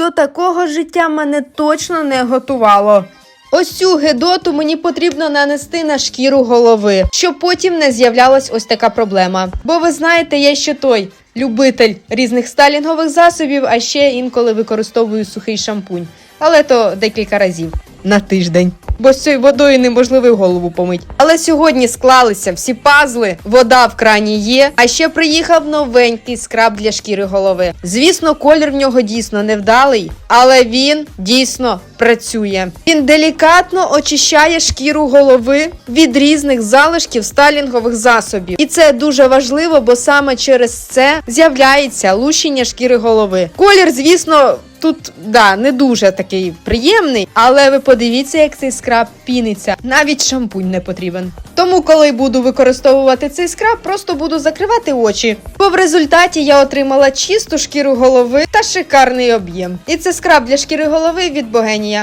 До такого життя мене точно не готувало. Ось цю гедоту мені потрібно нанести на шкіру голови, щоб потім не з'являлась ось така проблема. Бо ви знаєте, я ще той любитель різних стайлінгових засобів, а ще інколи використовую сухий шампунь. Але то декілька разів на тиждень. Бо з цією водою неможливо голову помить. Але сьогодні склалися всі пазли, вода в крані є, а ще приїхав новенький скраб для шкіри голови. Звісно, колір в нього дійсно невдалий, але він дійсно працює. Він делікатно очищає шкіру голови від різних залишків стайлінгових засобів. І це дуже важливо, бо саме через це з'являється лущення шкіри голови. Колір, звісно. Тут да не дуже такий приємний, але ви подивіться, як цей скраб піниться. Навіть шампунь не потрібен. Тому, коли буду використовувати цей скраб, просто буду закривати очі. Бо в результаті я отримала чисту шкіру голови та шикарний об'єм. І це скраб для шкіри голови від Богенія.